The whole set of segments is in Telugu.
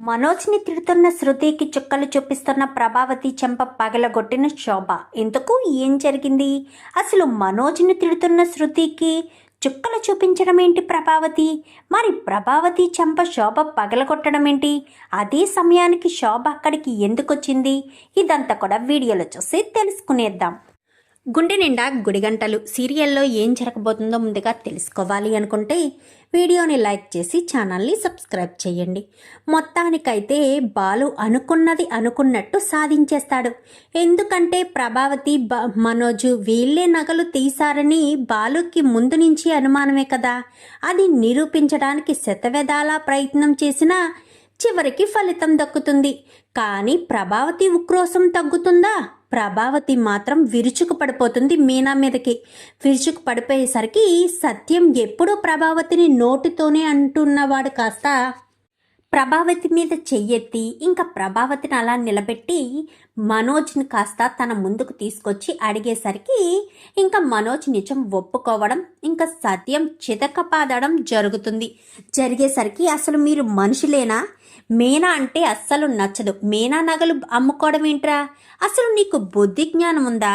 మనోజ్ని తిడుతున్న శృతికి చుక్కలు చూపిస్తున్న ప్రభావతి చెంప పగలగొట్టిన శోభ. ఇంతకు ఏం జరిగింది? అసలు మనోజ్ని తిడుతున్న శృతికి చుక్కలు చూపించడం ఏంటి ప్రభావతి? మరి ప్రభావతి చెంప శోభ పగలగొట్టడం ఏంటి? అదే సమయానికి శోభ అక్కడికి ఎందుకు వచ్చింది ఇదంతా కూడా వీడియోలో చూసి తెలుసుకునేద్దాం. గుండె నిండా గుడిగంటలు సీరియల్లో ఏం జరగబోతుందో ముందుగా తెలుసుకోవాలి అనుకుంటే వీడియోని లైక్ చేసి ఛానల్ని సబ్స్క్రైబ్ చేయండి. మొత్తానికైతే బాలు అనుకున్నది అనుకున్నట్టు సాధించేస్తాడు. ఎందుకంటే ప్రభావతి బ మనోజు వీళ్ళే నగలు తీశారని బాలుకి ముందు నుంచి అనుమానమే కదా. అది నిరూపించడానికి శతవిధాలా ప్రయత్నం చేసినా చివరికి ఫలితం దక్కుతుంది. కానీ ప్రభావతి ఉక్రోసం తగ్గుతుందా? ప్రభావతి మాత్రం విరుచుకు పడిపోతుంది మీనా మీదకి. విరుచుకు పడిపోయేసరికి సత్యం ఎప్పుడూ ప్రభావతిని నోటితోనే అంటున్నవాడు కాస్త ప్రభావతి మీద చెయ్యెత్తి ఇంకా ప్రభావతిని అలా నిలబెట్టి మనోజ్ని కాస్త తన ముందుకు తీసుకొచ్చి అడిగేసరికి ఇంకా మనోజ్ నిజం ఒప్పుకోవడం ఇంకా సత్యం చితకపాదడం జరుగుతుంది. జరిగేసరికి అసలు మీరు మనుషులేనా? మీనా అంటే అస్సలు నచ్చదు. మీనా నగలు అమ్ముకోవడం ఏంట్రా? అసలు నీకు బుద్ధి జ్ఞానం ఉందా?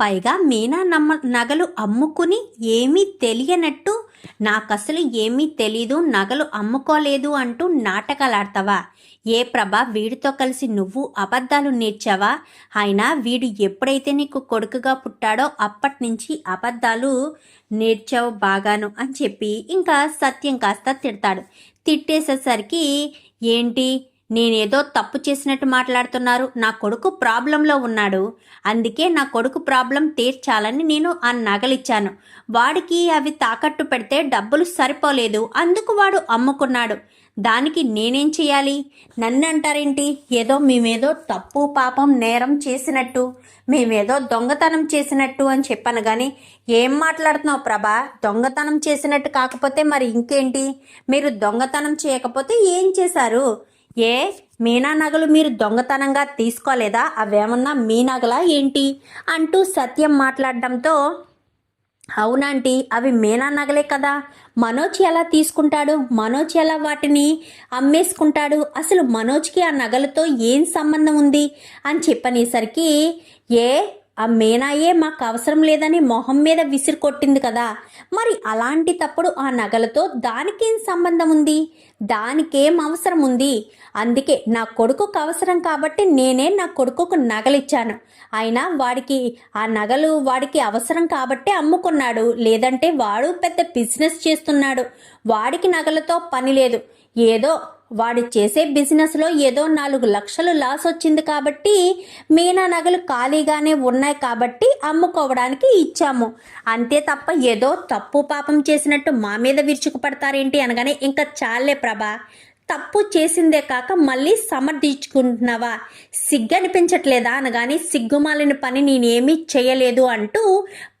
పైగా మీనా నమ్మ నగలు అమ్ముకుని ఏమీ తెలియనట్టు నాకసలు ఏమీ తెలీదు నగలు అమ్ముకోలేదు అంటూ నాటకాలాడతావా? ఏ ప్రభా వీడితో కలిసి నువ్వు అబద్ధాలు నేర్చావా? అయినా వీడు ఎప్పుడైతే నీకు కొడుకుగా పుట్టాడో అప్పటి నుంచి అబద్ధాలు నేర్చావు బాగాను అని చెప్పి ఇంకా సత్యం కాస్త తిడతాడు. తిట్టేసేసరికి ఏంటి? నేనేదో తప్పు చేసినట్టు మాట్లాడుతున్నారు. నా కొడుకు ప్రాబ్లంలో ఉన్నాడు. అందుకే నా కొడుకు ప్రాబ్లం తీర్చాలని నేను ఆ నగలిచ్చాను. వాడికి అవి తాకట్టు పెడితే డబ్బులు సరిపోలేదు. అందుకు వాడు అమ్ముకున్నాడు. దానికి నేనేం చేయాలి నన్ను అంటారేంటి ఏదో మేమేదో తప్పు పాపం నేరం చేసినట్టు మేమేదో దొంగతనం చేసినట్టు అని చెప్పాను కానీ ఏం మాట్లాడుతున్నావు ప్రభా? దొంగతనం చేసినట్టు కాకపోతే మరి ఇంకేంటి? మీరు దొంగతనం చేయకపోతే ఏం చేశారు? ఏ? మీనా నగలు మీరు దొంగతనంగా తీసుకోలేదా? అవేమన్నా మీ నగలా ఏంటి? అంటూ సత్యం మాట్లాడడంతో అవునాంటీ అవి మేనా నగలే కదా? మనోజ్ ఎలా తీసుకుంటాడు? మనోజ్ ఎలా వాటిని అమ్మేసుకుంటాడు? అసలు మనోజ్కి ఆ నగలతో ఏం సంబంధం ఉంది? అని చెప్పనేసరికి ఏ ఆ మేనాయే మాకు అవసరం లేదని మొహం మీద విసిరి కొట్టింది కదా. మరి అలాంటి తప్పుడు ఆ నగలతో దానికేం సంబంధం ఉంది దానికేం అవసరం ఉంది అందుకే నా కొడుకుకు అవసరం కాబట్టి నేనే నా కొడుకుకు నగలిచ్చాను. అయినా వాడికి ఆ నగలు వాడికి అవసరం కాబట్టి అమ్ముకున్నాడు. లేదంటే వాడు పెద్ద బిజినెస్ చేస్తున్నాడు. వాడికి నగలతో పని లేదు. ఏదో వాడు చేసే బిజినెస్లో ఏదో నాలుగు లక్షలు లాస్ వచ్చింది కాబట్టి మీనా నగలు ఖాళీగానే ఉన్నాయి కాబట్టి అమ్ముకోవడానికి ఇచ్చాము. అంతే తప్ప ఏదో తప్పు పాపం చేసినట్టు మా మీద విరుచుకుపడతారేంటి అనగానే ఇంకా చాలే ప్రభా. తప్పు చేసిందే కాక మళ్ళీ సమర్థించుకుంటున్నావా? సిగ్గనిపించట్లేదా అనగాని సిగ్గుమాలిన పని నేనేమీ చేయలేదు అంటూ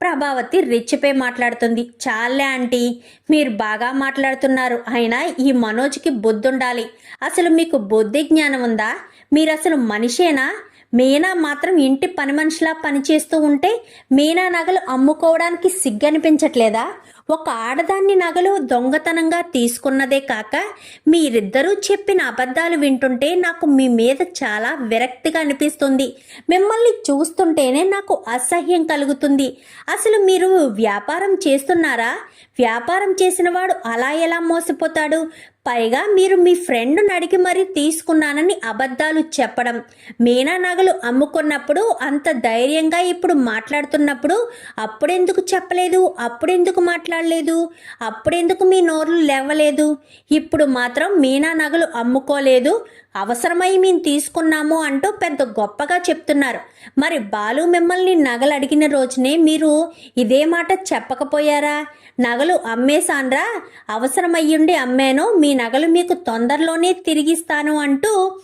ప్రభావతి రెచ్చిపోయి మాట్లాడుతుంది. చాలే ఆంటీ మీరు బాగా మాట్లాడుతున్నారు. అయినా ఈ మనోజ్కి బుద్ధుండాలి. అసలు మీకు బుద్ధి జ్ఞానం ఉందా? మీరు అసలు మనిషేనా? మీనా మాత్రం ఇంటి పని మనిషిలా పనిచేస్తూ ఉంటే మీనా నగలు అమ్ముకోవడానికి సిగ్గనిపించట్లేదా? ఒక ఆడదాన్ని నగలు దొంగతనంగా తీసుకున్నదే కాక మీరిద్దరూ చెప్పిన అబద్ధాలు వింటుంటే నాకు మీ మీద చాలా విరక్తిగా అనిపిస్తుంది. మిమ్మల్ని చూస్తుంటేనే నాకు అసహ్యం కలుగుతుంది. అసలు మీరు వ్యాపారం చేస్తున్నారా? వ్యాపారం చేసినవాడు అలా ఎలా మోసపోతాడు? పైగా మీరు మీ ఫ్రెండ్ని అడిగి మరీ తీసుకున్నానని అబద్ధాలు చెప్పడం. మీనా నగలు అమ్ముకున్నప్పుడు అంత ధైర్యంగా ఇప్పుడు మాట్లాడుతున్నప్పుడు అప్పుడెందుకు చెప్పలేదు? అప్పుడెందుకు మాట్లాడలేదు? అప్పుడెందుకు మీ నోర్లు లేవలేదు? ఇప్పుడు మాత్రం మీనా నగలు అమ్ముకోలేదు. అవసరమై మేము తీసుకున్నాము అంటూ పెద్ద గొప్పగా చెప్తున్నారు. మరి బాలు మిమ్మల్ని నగలు అడిగిన రోజునే మీరు ఇదే మాట చెప్పకపోయారా? నగలు అమ్మేశాన్రా? అవసరమయ్యుండి అమ్మాను మీ నగలు మీకు తొందరలోనే తిరిగిస్తాను అంటూ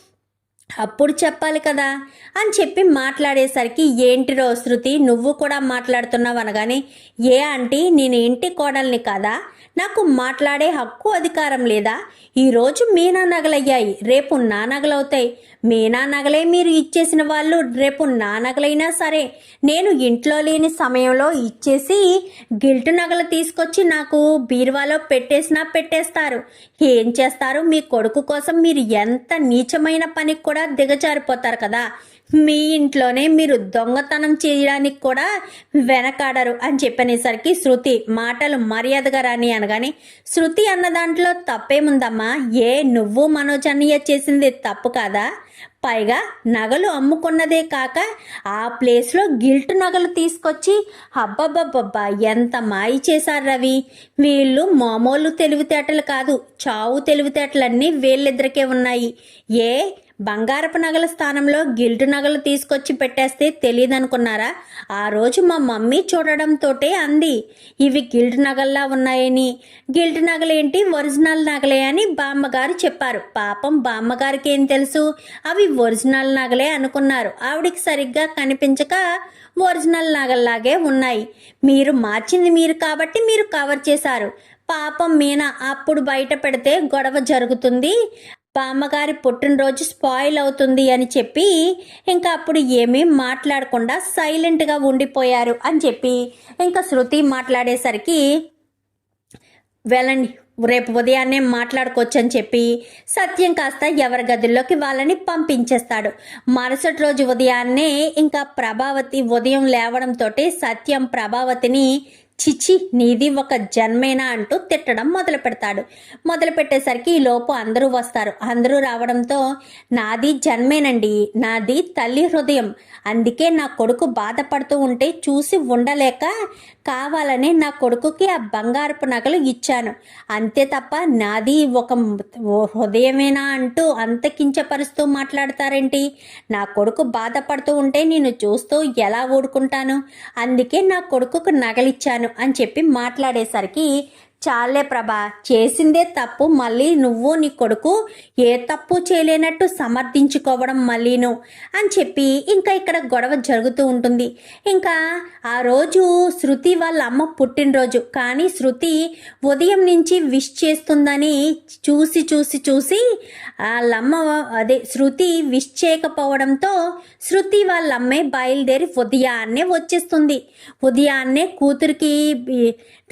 అప్పుడు చెప్పాలి కదా. అని చెప్పి మాట్లాడేసరికి ఏంటిరో శృతి నువ్వు కూడా మాట్లాడుతున్నావు అనగానే ఏ ఆంటీ నేను ఇంటి కోడల్ని కదా? నాకు మాట్లాడే హక్కు అధికారం లేదా? ఈరోజు మీ నా నగలయ్యాయి రేపు నా నగలవుతాయి. మీనా నగలే మీరు ఇచ్చేసిన వాళ్ళు రేపు నా నగలైనా సరే నేను ఇంట్లో లేని సమయంలో ఇచ్చేసి గిల్ట్ నగలు తీసుకొచ్చి నాకు బీరువాలో పెట్టేసినా పెట్టేస్తారు. ఏం చేస్తారు? మీ కొడుకు కోసం మీరు ఎంత నీచమైన పనికి కూడా దిగజారిపోతారు కదా. మీ ఇంట్లోనే మీరు దొంగతనం చేయడానికి కూడా వెనకాడరు అని చెప్పనేసరికి శృతి మాటలు మర్యాదగా రాని అనగానే శృతి అన్న దాంట్లో తప్పేముందమ్మా? ఏ నువ్వు మనోజ్ అన్నయ్య చేసింది తప్పు కాదా? పైగా నగలు అమ్ముకున్నదే కాక ఆ ప్లేస్లో గిల్ట్ నగలు తీసుకొచ్చి అబ్బబ్బబ్బబ్బా ఎంత మాయి చేశారు రవి? వీళ్ళు మామూలు తెలివితేటలు కాదు చావు తెలివితేటలన్నీ వీళ్ళిద్దరికే ఉన్నాయి. ఏ బంగారపు నగల స్థానంలో గిల్ట్ నగలు తీసుకొచ్చి పెట్టేస్తే తెలియదనుకున్నారా? ఆ రోజు మా మమ్మీ చూడడంతోటే అంది. ఇవి గిల్ట్ నగల్లా ఉన్నాయని. గిల్ట్ నగలేంటి? ఒరిజినల్ నగలే అని బామ్మగారు చెప్పారు. పాపం బామ్మగారికి ఏం తెలుసు? అవి ఒరిజినల్ నగలే అనుకున్నారు. ఆవిడికి సరిగ్గా కనిపించక ఒరిజినల్ నగల్లాగే ఉన్నాయి. మీరు మార్చింది మీరు కాబట్టి మీరు కవర్ చేశారు. పాపం మీనా అప్పుడు బయట పెడితే గొడవ జరుగుతుంది. బామ్మగారి పుట్టినరోజు స్పాయిల్ అవుతుంది అని చెప్పి ఇంకా అప్పుడు ఏమీ మాట్లాడకుండా సైలెంట్గా ఉండిపోయారు అని చెప్పి ఇంకా శృతి మాట్లాడేసరికి వెళ్ళండి రేపు ఉదయాన్నే మాట్లాడుకోవచ్చు అని చెప్పి సత్యం కాస్త ఎవరి గదుల్లోకి వాళ్ళని పంపించేస్తాడు. మరుసటి రోజు ఉదయాన్నే ఇంకా ప్రభావతి ఉదయం లేవడంతో సత్యం ప్రభావతిని చిచి నీది ఒక జన్మేనా అంటూ తిట్టడం మొదలు పెడతాడు. మొదలు పెట్టేసరికి ఈ లోపు అందరూ వస్తారు. అందరూ రావడంతో నాది జన్మేనండి. నాది తల్లి హృదయం. అందుకే నా కొడుకు బాధపడుతూ ఉంటే చూసి ఉండలేక కావాలని నా కొడుకుకి ఆ బంగారపు నగలు ఇచ్చాను. అంతే తప్ప నాది ఒక హృదయమేనా అంటూ అంత కించపరుస్తూ మాట్లాడతారేంటి? నా కొడుకు బాధపడుతూ ఉంటే నేను చూస్తూ ఎలా ఊడుకుంటాను అందుకే నా కొడుకుకు నగలిచ్చాను అని చెప్పి మాట్లాడేసరికి చాలే ప్రభా చేసిందే తప్పు మళ్ళీ నువ్వు నీ కొడుకు ఏ తప్పు చేయలేనట్టు సమర్థించుకోవడం మళ్ళీను అని చెప్పి ఇంకా ఇక్కడ గొడవ జరుగుతూ ఉంటుంది. ఇంకా ఆ రోజు శృతి వాళ్ళ అమ్మ పుట్టినరోజు. కానీ శృతి ఉదయం నుంచి విష్ చేస్తుందని చూసి చూసి చూసి వాళ్ళమ్మ అదే శృతి విష్ చేయకపోవడంతో శృతి వాళ్ళ అమ్మే బయలుదేరి ఉదయాన్నే వచ్చేస్తుంది. ఉదయాన్నే కూతురికి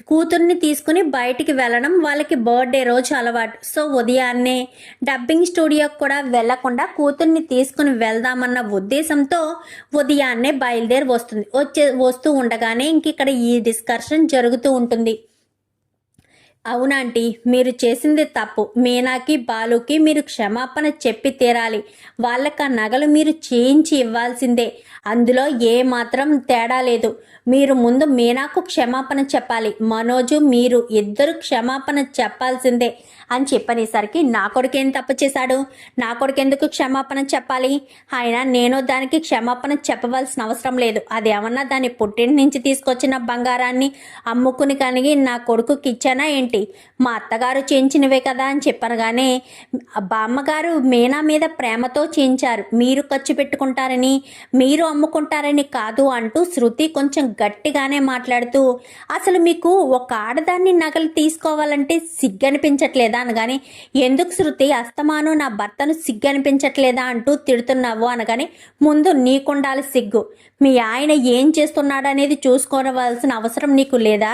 కూతుర్ని తీసుకుని బయటికి వెళ్ళడం వాళ్ళకి బర్త్డే రోజు అలవాటు. సో ఉదయాన్నే డబ్బింగ్ స్టూడియోకి కూడా వెళ్ళకుండా కూతుర్ని తీసుకుని వెళ్దామన్న ఉద్దేశంతో ఉదయాన్నే బయలుదేరి వస్తుంది. వచ్చే వస్తూ ఉండగానే ఇంక ఇక్కడ ఈ డిస్కషన్ జరుగుతూ ఉంటుంది. అవునాంటీ మీరు చేసింది తప్పు. మీనాకి బాలుకి మీరు క్షమాపణ చెప్పి తీరాలి. వాళ్ళకి ఆ నగలు మీరు చేయించి ఇవ్వాల్సిందే. అందులో ఏ మాత్రం తేడా లేదు. మీరు ముందు మీనాకు క్షమాపణ చెప్పాలి. మనోజు మీరు ఇద్దరు క్షమాపణ చెప్పాల్సిందే. అని చెప్పనేసరికి నా కొడుకు ఏం తప్పు చేశాడు? నా కొడుకు ఎందుకు క్షమాపణ చెప్పాలి? ఆయన నేను దానికి క్షమాపణ చెప్పవలసిన అవసరం లేదు. అదేమన్నా దాని పుట్టింటి నుంచి తీసుకొచ్చిన బంగారాన్ని అమ్ముకుని కలిగి నా కొడుకుకి ఇచ్చానా ఏంటి? మా అత్తగారు చేయించినవే కదా అని చెప్పనగానే బామ్మగారు మీనా మీద ప్రేమతో చేయించారు. మీరు ఖర్చు పెట్టుకుంటారని మీరు అమ్ముకుంటారని కాదు అంటూ శృతి కొంచెం గట్టిగానే మాట్లాడుతూ అసలు మీకు ఒక ఆడదాన్ని నగలు తీసుకోవాలంటే సిగ్గనిపించట్లేదా అనగానే ఎందుకు శృతి? అస్తమాను నా భర్తను సిగ్గనిపించట్లేదా అంటూ తిడుతున్నావు అనగానే ముందు నీకుండాలి సిగ్గు. మీ ఆయన ఏం చేస్తున్నాడనేది చూసుకోవలసిన అవసరం నీకు లేదా?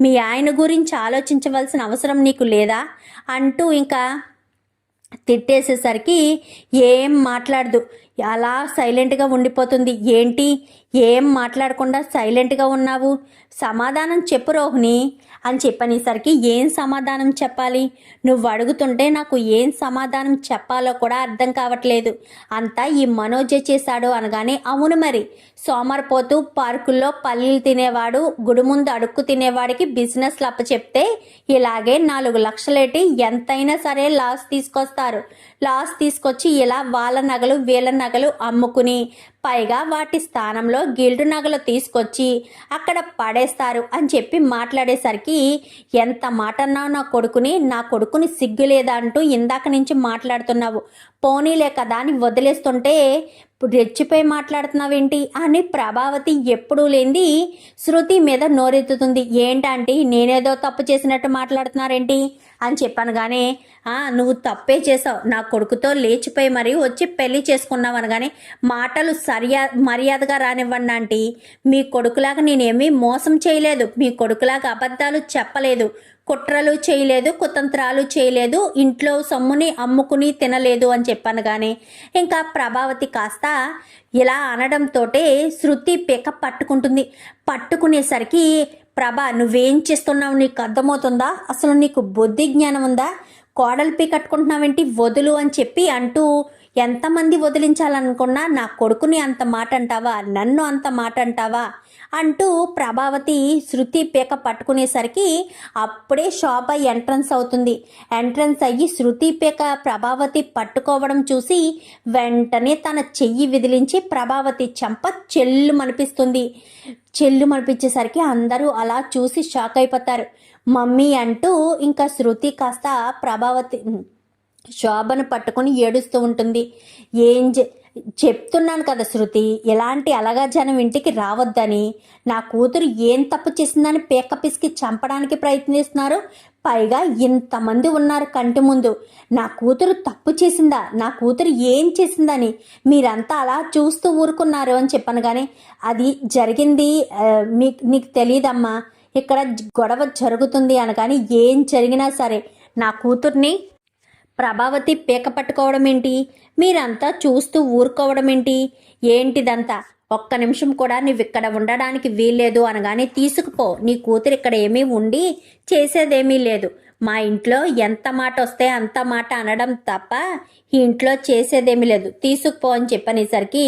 మీ ఆయన గురించి ఆలోచించవలసిన అవసరం నీకు లేదా? అంటూ ఇంకా తిట్టేసేసరికి ఏం మాట్లాడదు. అలా సైలెంట్గా ఉండిపోతుంది. ఏంటి? ఏం మాట్లాడకుండా సైలెంట్గా ఉన్నావు? సమాధానం చెప్పు రోహిణి. అని చెప్పనేసరికి ఏం సమాధానం చెప్పాలి? నువ్వు అడుగుతుంటే నాకు ఏం సమాధానం చెప్పాలో కూడా అర్థం కావట్లేదు. అంతా ఈ మనోజే చేశాడు అనగానే అవును మరి. సోమరిపోతూ పార్కుల్లో పల్లీలు తినేవాడు గుడి ముందు అడుక్కు తినేవాడికి బిజినెస్లు అప్పచెప్తే ఇలాగే నాలుగు లక్షలేటి ఎంతైనా సరే లాస్ తీసుకొస్తారు. లాస్ తీసుకొచ్చి ఇలా వాళ్ళ నగలు వీళ్ళ నగలు అమ్ముకుని పైగా వాటి స్థానంలో గిల్డు నగలు తీసుకొచ్చి అక్కడ పడేస్తారు అని చెప్పి మాట్లాడేసరికి ఎంత మాట అన్నావు నా కొడుకుని నా కొడుకుని సిగ్గు లేదా అంటూ ఇందాక నుంచి మాట్లాడుతున్నావు. పోనీలే కదా అని వదిలేస్తుంటే రెచ్చిపోయి మాట్లాడుతున్నావేంటి? అని ప్రభావతి ఎప్పుడూ లేనిది శృతి మీద నోరెత్తుతుంది. ఏంటంటే నేనేదో తప్పు చేసినట్టు మాట్లాడుతున్నారేంటి? అని చెప్పాను. కానీ నువ్వు తప్పే చేసావు. నా కొడుకుతో లేచిపోయి మరి వచ్చి పెళ్ళి చేసుకున్నావు అనగానే మాటలు సరియా మర్యాదగా రానివ్వండి ఆంటీ. మీ కొడుకులాగా నేనేమీ మోసం చేయలేదు. మీ కొడుకులాగా అబద్ధాలు చెప్పలేదు. కుట్రలు చేయలేదు. కుతంత్రాలు చేయలేదు. ఇంట్లో సొమ్ముని అమ్ముకుని తినలేదు అని చెప్పాను. కానీ ఇంకా ప్రభావతి కాస్త ఇలా అనడంతో శృతి పిక పట్టుకుంటుంది. పట్టుకునేసరికి ప్రభా నువ్వేం చేస్తున్నావు? నీకు అర్థమవుతుందా? అసలు నీకు బుద్ధి జ్ఞానం ఉందా? కోడలు పీ కట్టుకుంటున్నావేంటి? వదులు అని చెప్పి అంటూ ఎంతమంది వదిలించాలనుకున్నా నా కొడుకుని అంత మాట అంటావా? నన్ను అంత మాట అంటావా? అంటూ ప్రభావతి శృతి పీక పట్టుకునేసరికి అప్పుడే శోభ ఎంట్రన్స్ అవుతుంది. ఎంట్రన్స్ అయ్యి శృతి పీక ప్రభావతి పట్టుకోవడం చూసి వెంటనే తన చెయ్యి విదిలించి ప్రభావతి చెంప చెల్లు మనిపిస్తుంది చెల్లు మనిపించేసరికి అందరూ అలా చూసి షాక్ అయిపోతారు. మమ్మీ అంటూ ఇంకా శృతి కాస్త ప్రభావతి శోభను పట్టుకొని ఏడుస్తూ ఉంటుంది. ఏం చె- చెప్తున్నాను కదా శృతి ఎలాంటి అలగాజనం ఇంటికి రావద్దని నా కూతురు ఏం తప్పు చేసిందని పేక పిసికి చంపడానికి ప్రయత్నిస్తున్నారు పైగా ఇంతమంది ఉన్నారు కంటి ముందు. నా కూతురు తప్పు చేసిందా నా కూతురు ఏం చేసిందని మీరంతా అలా చూస్తూ ఊరుకున్నారు అని చెప్పాను కానీ అది జరిగింది మీకు నీకు తెలియదమ్మా ఇక్కడ గొడవ జరుగుతుంది అనగాని ఏం జరిగినా సరే నా కూతుర్ని ప్రభావతి పీక పట్టుకోవడం ఏంటి? మీరంతా చూస్తూ ఊరుకోవడం ఏంటి? ఏంటిదంతా? ఒక్క నిమిషం కూడా నువ్వు ఇక్కడ ఉండడానికి వీల్లేదు అనగానే తీసుకుపో. నీ కూతురు ఇక్కడ ఏమీ ఉండి చేసేదేమీ లేదు. మా ఇంట్లో ఎంత మాట వస్తే అంత మాట అనడం తప్ప ఈ ఇంట్లో చేసేదేమీ లేదు. తీసుకుపో అని చెప్పనేసరికి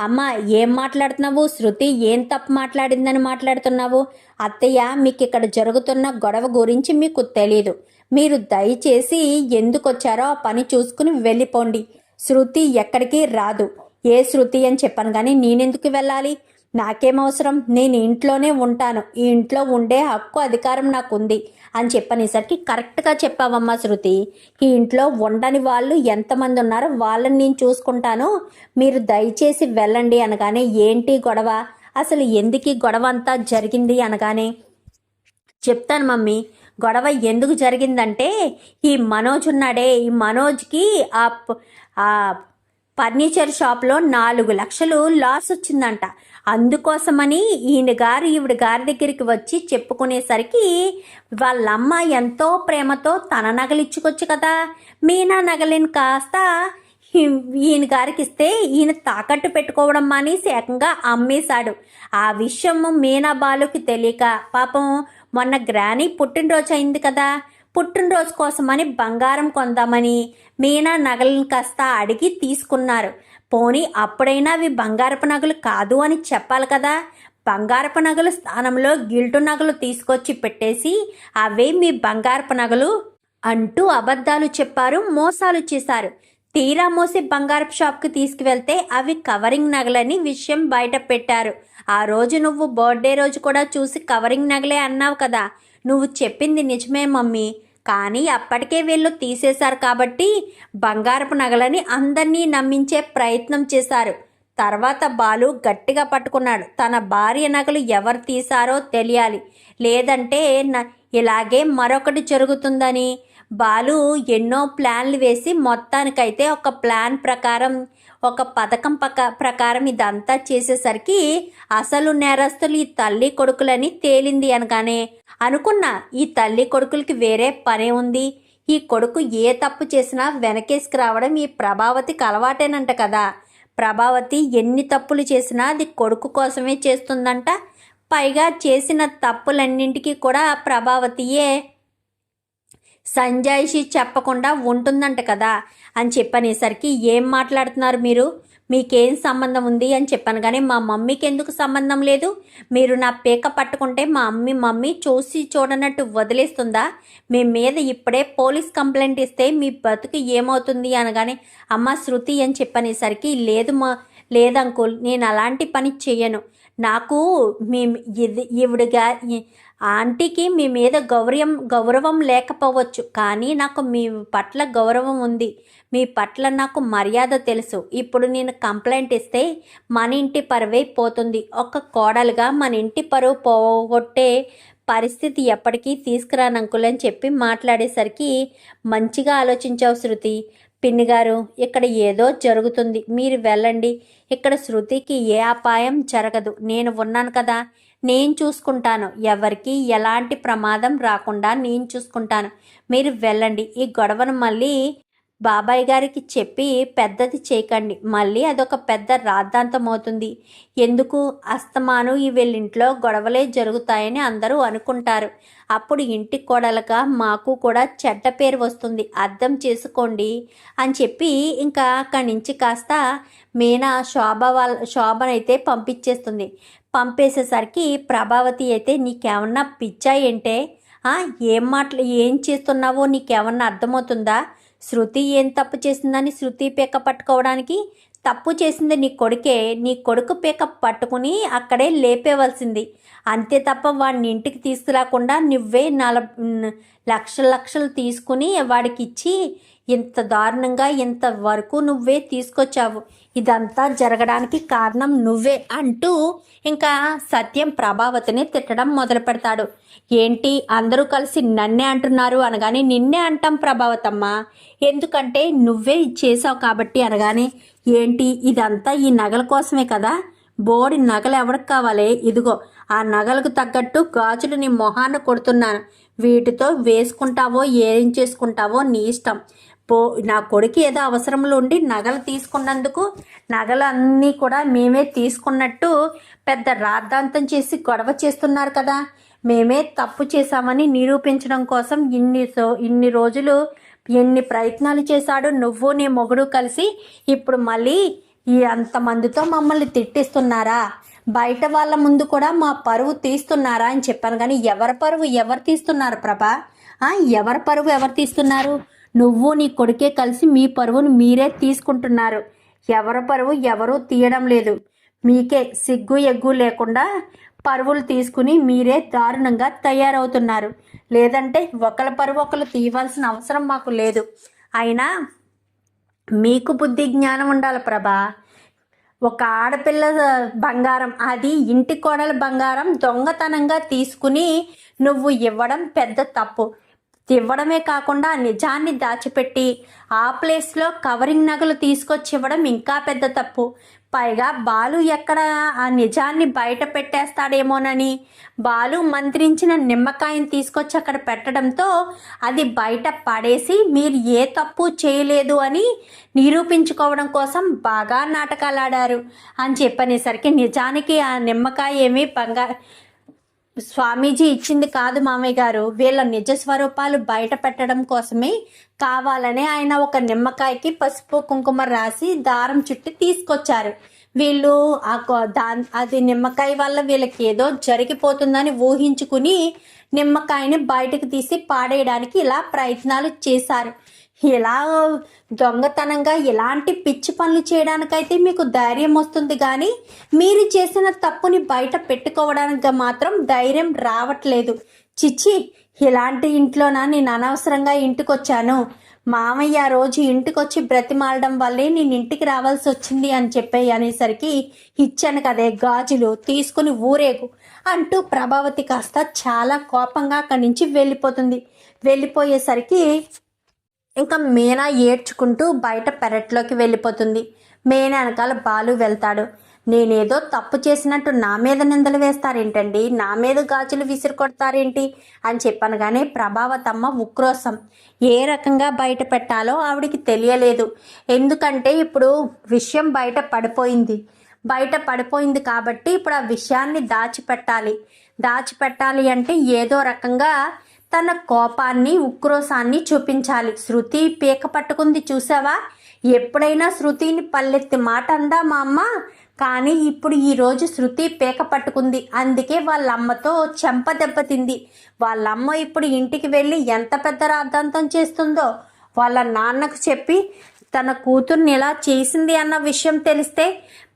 అమ్మ ఏం మాట్లాడుతున్నావు? శృతి ఏం తప్పు మాట్లాడిందని మాట్లాడుతున్నావు? అత్తయ్య మీకు ఇక్కడ జరుగుతున్న గొడవ గురించి మీకు తెలీదు. మీరు దయచేసి ఎందుకు వచ్చారో ఆ పని చూసుకుని వెళ్ళిపోండి. శృతి ఎక్కడికి రాదు. ఏ శృతి అని చెప్పాను కానీ నేనెందుకు వెళ్ళాలి? నాకేం అవసరం నేను ఇంట్లోనే ఉంటాను. ఈ ఇంట్లో ఉండే హక్కు అధికారం నాకు ఉంది అని చెప్పనేసరికి కరెక్ట్గా చెప్పావమ్మా శృతి. ఈ ఇంట్లో ఉండని వాళ్ళు ఎంతమంది ఉన్నారో వాళ్ళని నేను చూసుకుంటాను. మీరు దయచేసి వెళ్ళండి అనగానే ఏంటి గొడవ? అసలు ఎందుకు ఈ గొడవ అంతా జరిగింది అనగానే చెప్తాను మమ్మీ. గొడవ ఎందుకు జరిగిందంటే ఈ మనోజ్ ఉన్నాడే. ఈ మనోజ్కి ఆ ప- ఆ ఫర్నిచర్ షాప్లో నాలుగు లక్షలు లాస్ వచ్చిందంట. అందుకోసమని ఈయన గారు ఈవిడ గారి దగ్గరికి వచ్చి చెప్పుకునేసరికి వాళ్ళమ్మ ఎంతో ప్రేమతో తన నగలు ఇచ్చుకోవచ్చు కదా మీనా నగలిని కాస్త ఈయన గారికి ఇస్తే ఈయన తాకట్టు పెట్టుకోవడం మానేసి ఏకంగా అమ్మేశాడు. ఆ విషయం మీనా బాలుకి తెలియక పాపం మొన్న గ్రాని పుట్టినరోజు అయింది కదా పుట్టినరోజు కోసమని బంగారం కొందామని మీనా నగలను కాస్త అడిగి తీసుకున్నారు. పోనీ అప్పుడైనా అవి బంగారపు నగలు కాదు అని చెప్పాలి కదా. బంగారపు నగలు స్థానంలో గిల్టు నగలు తీసుకొచ్చి పెట్టేసి అవే మీ బంగారపు నగలు అంటూ అబద్ధాలు చెప్పారు మోసాలు చేశారు. తీరా మోసి బంగారపు షాప్కి తీసుకువెళ్తే అవి కవరింగ్ నగలని విషయం బయట పెట్టారు. ఆ రోజు నువ్వు బర్త్డే రోజు కూడా చూసి కవరింగ్ నగలే అన్నావు కదా. నువ్వు చెప్పింది నిజమే మమ్మీ. కానీ అప్పటికే వీళ్ళు తీసేశారు కాబట్టి బంగారపు నగలని అందరినీ నమ్మించే ప్రయత్నం చేశారు. తర్వాత బాలు గట్టిగా పట్టుకున్నాడు. తన భార్య నగలు ఎవరు తీశారో తెలియాలి. లేదంటే న- ఇలాగే మరొకటి జరుగుతుందని. బాలు ఎన్నో ప్లాన్లు వేసి మొత్తానికైతే ఒక ప్లాన్ ప్రకారం ఒక పథకం పక ప్రకారం ఇదంతా చేసేసరికి అసలు నేరస్తులు ఈ తల్లి కొడుకులని తేలింది అనగానే అనుకున్న ఈ తల్లి కొడుకులకి వేరే పనే ఉంది. ఈ కొడుకు ఏ తప్పు చేసినా వెనకేసుకు రావడం ఈ ప్రభావతికి అలవాటేనంట కదా. ప్రభావతి ఎన్ని తప్పులు చేసినా అది కొడుకు కోసమే చేస్తుందంట. పైగా చేసిన తప్పులన్నింటికి కూడా ప్రభావతియే సంజాయిషి చెప్పకుండా ఉంటుందంట కదా అని చెప్పనేసరికి ఏం మాట్లాడుతున్నారు మీరు? మీకేం సంబంధం ఉంది అని చెప్పాను కానీ మా మమ్మీకి ఎందుకు సంబంధం లేదు? మీరు నా పీక పట్టుకుంటే మా అమ్మీ మమ్మీ చూసి చూడనట్టు వదిలేస్తుందా? మీ మీద ఇప్పుడే పోలీస్ కంప్లైంట్ ఇస్తే మీ బతుకు ఏమవుతుంది అనగానే అమ్మ శృతి అని చెప్పనేసరికి లేదు మా లేదంకుల్ నేను అలాంటి పని చేయను నాకు మీ ఇది ఈవిడగా ఆంటీకి మీ మీద గౌరవం గౌరవం లేకపోవచ్చు కానీ నాకు మీ పట్ల గౌరవం ఉంది. మీ పట్ల నాకు మర్యాద తెలుసు. ఇప్పుడు నేను కంప్లైంట్ ఇస్తే మన ఇంటి పరువే పోతుంది. ఒక కోడలుగా మన ఇంటి పరువు పోగొట్టే పరిస్థితి ఎప్పటికీ తీసుకురానంకులని అని చెప్పి మాట్లాడేసరికి మంచిగా ఆలోచించావు శృతి. పిన్ని గారు ఇక్కడ ఏదో జరుగుతుంది. మీరు వెళ్ళండి. ఇక్కడ శృతికి ఏ అపాయం జరగదు. నేను ఉన్నాను కదా. నేను చూసుకుంటాను. ఎవరికి ఎలాంటి ప్రమాదం రాకుండా నేను చూసుకుంటాను. మీరు వెళ్ళండి. ఈ గొడవను మళ్ళీ బాబాయ్ గారికి చెప్పి పెద్దది చేయకండి. మళ్ళీ అదొక పెద్ద రాద్ధాంతం అవుతుంది. ఎందుకు? అస్తమాను ఈ వీళ్ళింట్లో గొడవలే జరుగుతాయని అందరూ అనుకుంటారు. అప్పుడు ఇంటి కోడలుగా మాకు కూడా చెడ్డ పేరు వస్తుంది. అర్థం చేసుకోండి అని చెప్పి ఇంకా అక్కడి నుంచి కాస్త మీనా శోభ వాళ్ళ శోభనైతే పంపించేస్తుంది. పంపేసేసరికి ప్రభావతి అయితే నీకేమన్నా పిచ్చా ఏంటే ఏం మాటలు ఏం చేస్తున్నావో నీకేమన్నా అర్థమవుతుందా? శృతి ఏం తప్పు చేసిందని శృతి పీక పట్టుకోవడానికి? తప్పు చేసింది నీ కొడుకే నీ కొడుకు పీక పట్టుకుని అక్కడే లేపేవలసింది. అంతే తప్ప వాడిని ఇంటికి తీసుకురాకుండా నువ్వే నల లక్షలు లక్షలు తీసుకుని వాడికి ఇచ్చి ఇంత దారుణంగా ఇంత వరకు నువ్వే తీసుకొచ్చావు. ఇదంతా జరగడానికి కారణం నువ్వే అంటూ ఇంకా సత్యం ప్రభావతిని తిట్టడం మొదలు పెడతాడు. ఏంటి? అందరూ కలిసి నన్నే అంటున్నారు అనగానే నిన్నే అంటాం ప్రభావతమ్మ. ఎందుకంటే నువ్వే చేసావు కాబట్టి అనగానే ఏంటి? ఇదంతా ఈ నగల కోసమే కదా? బోడి నగలు ఎవరికి కావాలి? ఇదిగో ఆ నగలకు తగ్గట్టు గాజులు నీ మొహాన కొడుతున్నాను. వీటితో వేసుకుంటావో ఏం చేసుకుంటావో నీ ఇష్టం. పో నా కొడుకు ఏదో అవసరంలో ఉండి నగలు తీసుకున్నందుకు నగలన్నీ కూడా మేమే తీసుకున్నట్టు పెద్ద రాద్ధాంతం చేసి గొడవ చేస్తున్నారు కదా. మేమే తప్పు చేశామని నిరూపించడం కోసం ఇన్ని సో ఇన్ని రోజులు ఎన్ని ప్రయత్నాలు చేశాడు నువ్వు నీ మొగుడు కలిసి. ఇప్పుడు మళ్ళీ ఈ అంతమందితో మమ్మల్ని తిట్టిస్తున్నారా? బయట వాళ్ళ ముందు కూడా మా పరువు తీస్తున్నారా అని చెప్పాను కానీ ఎవరి పరువు ఎవరు తీస్తున్నారు ప్రభా? ఎవరి పరువు ఎవరు తీస్తున్నారు? నువ్వు నీ కొడుకే కలిసి మీ పరువును మీరే తీసుకుంటున్నారు. ఎవరి పరువు ఎవరూ తీయడం లేదు. మీకే సిగ్గు ఎగ్గు లేకుండా పరువులు తీసుకుని మీరే దారుణంగా తయారవుతున్నారు. లేదంటే ఒకళ్ళ పరువు ఒకళ్ళు తీయవలసిన అవసరం మాకు లేదు. అయినా మీకు బుద్ధి జ్ఞానం ఉండాలి ప్రభా. ఒక ఆడపిల్ల బంగారం అది ఇంటి కోడల బంగారం దొంగతనంగా తీసుకుని నువ్వు ఇవ్వడం పెద్ద తప్పు. ఇవ్వడమే కాకుండా నిజాన్ని దాచిపెట్టి ఆ ప్లేస్లో కవరింగ్ నగలు తీసుకొచ్చి ఇవ్వడం ఇంకా పెద్ద తప్పు. పైగా బాలు ఎక్కడ ఆ నిజాన్ని బయట పెట్టేస్తాడేమోనని. బాలు మంత్రించిన నిమ్మకాయని తీసుకొచ్చి అక్కడ పెట్టడంతో అది బయట పడేసి మీరు ఏ తప్పు చేయలేదు అని నిరూపించుకోవడం కోసం బాగా నాటకాలు ఆడారు అని చెప్పనేసరికి నిజానికి ఆ నిమ్మకాయ ఏమీ బంగారు స్వామీజీ ఇచ్చింది కాదు మామయ్య గారు. వీళ్ళ నిజ స్వరూపాలు బయట పెట్టడం కోసమే కావాలని ఆయన ఒక నిమ్మకాయకి పసుపు కుంకుమ రాసి దారం చుట్టి తీసుకొచ్చారు. వీళ్ళు ఆ దా అది నిమ్మకాయ వల్ల వీళ్ళకి ఏదో జరిగిపోతుందని ఊహించుకుని నిమ్మకాయని బయటకు తీసి పాడేయడానికి ఇలా ప్రయత్నాలు చేశారు. ఇలా దొంగతనంగా ఇలాంటి పిచ్చి పనులు చేయడానికైతే మీకు ధైర్యం వస్తుంది కానీ మీరు చేసిన తప్పుని బయట పెట్టుకోవడానికి మాత్రం ధైర్యం రావట్లేదు. చిచ్చి ఇలాంటి ఇంట్లోనా నేను అనవసరంగా ఇంటికి వచ్చాను మామయ్య ఆ రోజు ఇంటికొచ్చి బ్రతిమాలడం వల్లే నేను ఇంటికి రావాల్సి వచ్చింది అని చెప్పి అనేసరికి ఇచ్చాను కదే గాజులు తీసుకుని ఊరేగు అంటూ ప్రభావతి కాస్త చాలా కోపంగా అక్కడి నుంచి వెళ్ళిపోతుంది. వెళ్ళిపోయేసరికి ఇంకా మీనా ఏడ్చుకుంటూ బయట పెరట్లోకి వెళ్ళిపోతుంది. మీనా వెనకాల బాలు వెళ్తాడు. నేనేదో తప్పు చేసినట్టు నా మీద నిందలు వేస్తారేంటండి? నా మీద గాజులు విసిరి కొడతారేంటి అని చెప్పాను కానీ ప్రభావతమ్మ ఉక్రోసం ఏ రకంగా బయట పెట్టాలో ఆవిడికి తెలియలేదు. ఎందుకంటే ఇప్పుడు విషయం బయట పడిపోయింది. బయట పడిపోయింది కాబట్టి ఇప్పుడు ఆ విషయాన్ని దాచిపెట్టాలి. దాచిపెట్టాలి అంటే ఏదో రకంగా తన కోపాన్ని ఉక్రోశాన్ని చూపించాలి. శృతి పీక పట్టుకుంది చూసావా? ఎప్పుడైనా శృతిని పల్లెత్తి మాట అందా మా అమ్మ? కానీ ఇప్పుడు ఈరోజు శృతి పీక పట్టుకుంది. అందుకే వాళ్ళ అమ్మతో చెంప దెబ్బతింది వాళ్ళమ్మ ఇప్పుడు ఇంటికి వెళ్ళి ఎంత పెద్ద రాద్ధాంతం చేస్తుందో వాళ్ళ నాన్నకు చెప్పి తన కూతుర్ని ఇలా చేసింది అన్న విషయం తెలిస్తే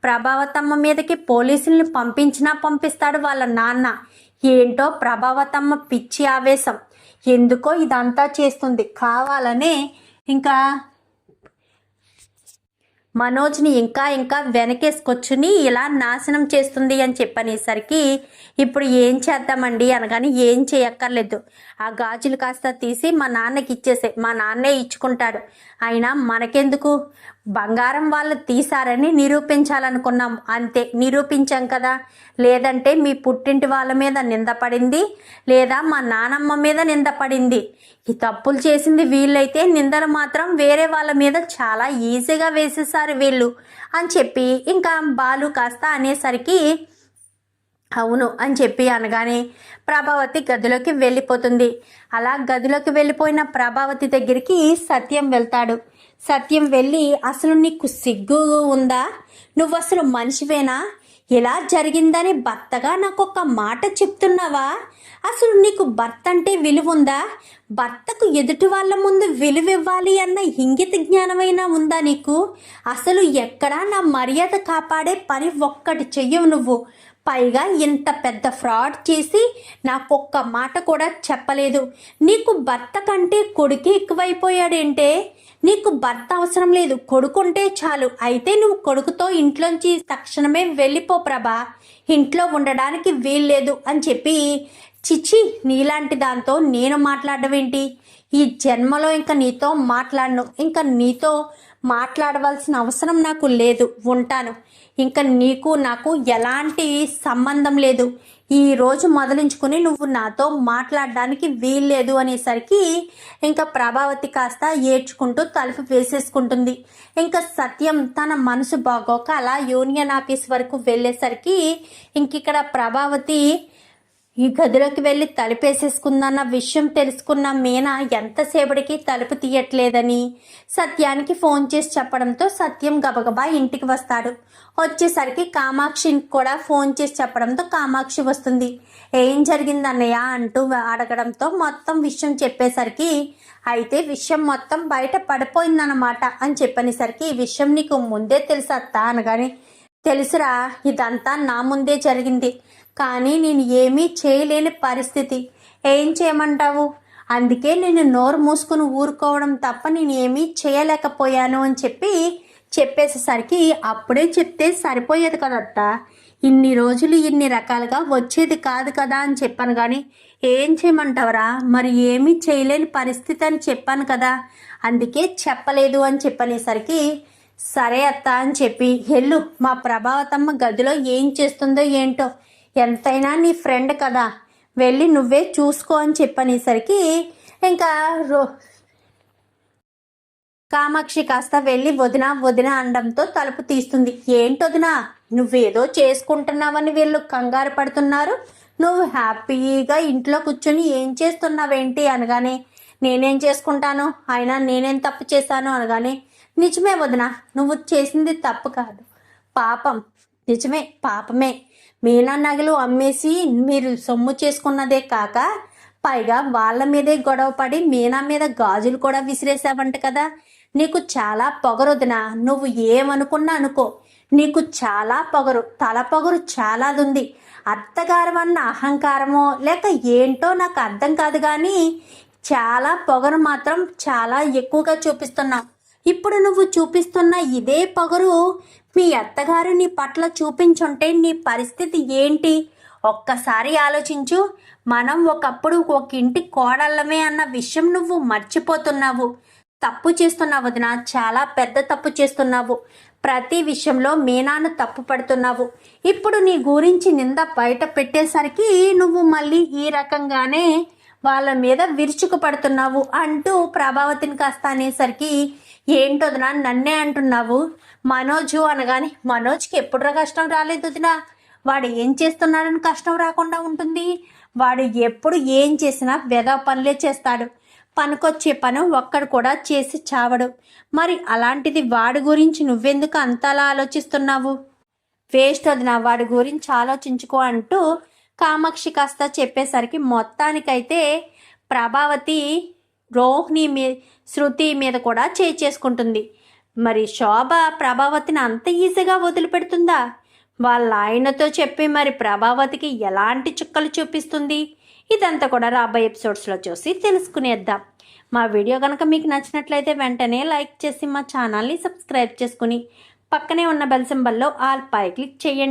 ప్రభావతమ్మ మీదకి పోలీసుల్ని పంపించినా పంపిస్తాడు వాళ్ళ నాన్న. ఏంటో ప్రభావతమ్మ పిచ్చి ఆవేశం. ఎందుకో ఇదంతా చేస్తుంది. కావాలనే ఇంకా మనోజ్ని ఇంకా ఇంకా వెనకేసుకొచ్చుని ఇలా నాశనం చేస్తుంది అని చెప్పనేసరికి ఇప్పుడు ఏం చేద్దామండి అనగాని ఏం చేయక్కర్లేదు. ఆ గాజులు కాస్త తీసి మా నాన్నకి ఇచ్చేసే మా నాన్నే ఇచ్చుకుంటాడు. అయినా మనకెందుకు? బంగారం వాళ్ళు తీసారని నిరూపించాలనుకున్నాం. అంతే నిరూపించాం కదా. లేదంటే మీ పుట్టింటి వాళ్ళ మీద నిందపడింది లేదా మా నానమ్మ మీద నిందపడింది ఈ తప్పులు చేసింది వీళ్ళైతే నిందలు మాత్రం వేరే వాళ్ళ మీద చాలా ఈజీగా వేసేసారు వీళ్ళు. అని చెప్పి ఇంకా బాలు కాస్త అనేసరికి అవును అని చెప్పి అనగానే ప్రభావతి గదిలోకి వెళ్ళిపోతుంది. అలా గదిలోకి వెళ్ళిపోయిన ప్రభావతి దగ్గరికి సత్యం వెళ్తాడు. సత్యం వెళ్ళి అసలు నీకు సిగ్గు ఉందా? నువ్వు అసలు మనిషివేనా? ఇలా జరిగిందని భర్తగా నాకు ఒక మాట చెప్తున్నావా? అసలు నీకు భర్త అంటే విలువ ఉందా భర్తకు ఎదుటి వాళ్ళ ముందు విలువ ఇవ్వాలి అన్న ఇంగిత జ్ఞానమైనా ఉందా నీకు? అసలు ఎక్కడా నా మర్యాద కాపాడే పని ఒక్కటి చెయ్యవు నువ్వు. పైగా ఇంత పెద్ద ఫ్రాడ్ చేసి నాకొక్క మాట కూడా చెప్పలేదు. నీకు భర్త కంటే కొడుకే ఎక్కువైపోయాడేంటే? నీకు భర్త అవసరం లేదు. కొడుకుంటే చాలు. అయితే నువ్వు కొడుకుతో ఇంట్లోంచి తక్షణమే వెళ్ళిపో ప్రభా. ఇంట్లో ఉండడానికి వీల్లేదు అని చెప్పి చిచి నీలాంటి దాంతో నేను మాట్లాడడం ఏంటి ఈ జన్మలో ఇంకా నీతో మాట్లాడను. ఇంకా నీతో మాట్లాడవలసిన అవసరం నాకు లేదు. ఉంటాను. ఇంకా నీకు నాకు ఎలాంటి సంబంధం లేదు. ఈ రోజు మొదలించుకుని నువ్వు నాతో మాట్లాడడానికి వీల్లేదు అనేసరికి ఇంకా ప్రభావతి కాస్త ఏడ్చుకుంటూ తలుపు వేసేసుకుంటుంది. ఇంకా సత్యం తన మనసు బాగోక అలా యూనియన్ ఆఫీస్ వరకు వెళ్ళేసరికి ఇంక ఇక్కడ ప్రభావతి ఈ గదిలోకి వెళ్ళి తలుపేసేసుకుందన్న విషయం తెలుసుకున్న మీనా ఎంతసేపటికి తలుపు తీయట్లేదని సత్యానికి ఫోన్ చేసి చెప్పడంతో సత్యం గబగబా ఇంటికి వస్తాడు. వచ్చేసరికి కామాక్షికి కూడా ఫోన్ చేసి చెప్పడంతో కామాక్షి వస్తుంది. ఏం జరిగింది అన్నయ్య అంటూ అడగడంతో మొత్తం విషయం చెప్పేసరికి అయితే విషయం మొత్తం బయట పడిపోయిందన్నమాట అని చెప్పనేసరికి ఈ విషయం నీకు ముందే తెలుసా అనగానే తెలుసురా ఇదంతా నా ముందే జరిగింది. కానీ నేను ఏమీ చేయలేని పరిస్థితి. ఏం చేయమంటావు? అందుకే నేను నోరు మూసుకుని ఊరుకోవడం తప్ప నేను ఏమీ చేయలేకపోయాను అని చెప్పి చెప్పేసేసరికి అప్పుడే చెప్తే సరిపోయేది కదట్ట ఇన్ని రోజులు ఇన్ని రకాలుగా వచ్చేది కాదు కదా అని చెప్పాను కానీ ఏం చేయమంటావరా? మరి ఏమీ చేయలేని పరిస్థితి అని చెప్పాను కదా. అందుకే చెప్పలేదు అని చెప్పనేసరికి సరే అత్త అని చెప్పి ఎల్లు మా ప్రభావతమ్మ గదిలో ఏం చేస్తుందో ఏంటో ఎంతైనా నీ ఫ్రెండ్ కదా. వెళ్ళి నువ్వే చూసుకో అని చెప్పనేసరికి ఇంకా రో కామాక్షి కాస్త వెళ్ళి వదిన వదిన అనడంతో తలుపు తీస్తుంది. ఏంటొదినా నువ్వేదో చేసుకుంటున్నావని వీళ్ళు కంగారు పడుతున్నారు. నువ్వు హ్యాపీగా ఇంట్లో కూర్చొని ఏం చేస్తున్నావేంటి అనగానే నేనేం చేసుకుంటాను? అయినా నేనేం తప్పు చేశాను అనగానే నిజమే వదిన నువ్వు చేసింది తప్పు కాదు. పాపం. నిజమే పాపమే. మీనా నగలు అమ్మేసి మీరు సొమ్ము చేసుకున్నదే కాక పైగా వాళ్ళ మీదే గొడవ పడి మీనా మీద గాజులు కూడా విసిరేసావంట కదా. నీకు చాలా పొగరొదిన నువ్వు ఏమనుకున్నా అనుకో. నీకు చాలా పొగరు. తల పొగరు చాలాదుంది. అత్తగారు అన్న అహంకారమో లేక ఏంటో నాకు అర్థం కాదు కానీ చాలా పొగరు మాత్రం చాలా ఎక్కువగా చూపిస్తున్నావు. ఇప్పుడు నువ్వు చూపిస్తున్న ఇదే పొగరు మీ అత్తగారు నీ పట్ల చూపించుంటే నీ పరిస్థితి ఏంటి? ఒక్కసారి ఆలోచించు. మనం ఒకప్పుడు ఒక ఇంటి కోడళ్ళమే అన్న విషయం నువ్వు మర్చిపోతున్నావు. తప్పు చేస్తున్నావు వదిన. చాలా పెద్ద తప్పు చేస్తున్నావు. ప్రతి విషయంలో మీనాను తప్పు పడుతున్నావు. ఇప్పుడు నీ గురించి నింద బయట పెట్టేసరికి నువ్వు మళ్ళీ ఈ రకంగానే వాళ్ళ మీద విరుచుకు పడుతున్నావు అంటూ ప్రభావతిని కాస్త అనేసరికి ఏంటొదినా నన్నే అంటున్నావు. మనోజు అనగానే మనోజ్కి ఎప్పుడురా కష్టం రాలేదు వదినా? వాడు ఏం చేస్తున్నాడని కష్టం రాకుండా ఉంటుంది. వాడు ఎప్పుడు ఏం చేసినా వెద పనులే చేస్తాడు. పనికొచ్చే పను ఒక్కడు కూడా చేసి చావడు. మరి అలాంటిది వాడి గురించి నువ్వెందుకు అంతలా ఆలోచిస్తున్నావు? వేస్ట్ వదిన వాడి గురించి ఆలోచించుకో అంటూ కామాక్షి కాస్త చెప్పేసరికి మొత్తానికైతే ప్రభావతి రోహిణి మీ శృతి మీద కూడా చేసుకుంటుంది. మరి శోభ ప్రభావతిని అంత ఈజీగా వదిలిపెడుతుందా? వాళ్ళ ఆయనతో చెప్పి మరి ప్రభావతికి ఎలాంటి చుక్కలు చూపిస్తుంది? ఇదంతా కూడా రాబోయే ఎపిసోడ్స్లో చూసి తెలుసుకునేద్దాం. మా వీడియో కనుక మీకు నచ్చినట్లయితే వెంటనే లైక్ చేసి మా ఛానల్ని సబ్స్క్రైబ్ చేసుకుని పక్కనే ఉన్న బెల్ సింబల్లో ఆల్ పై క్లిక్ చేయండి.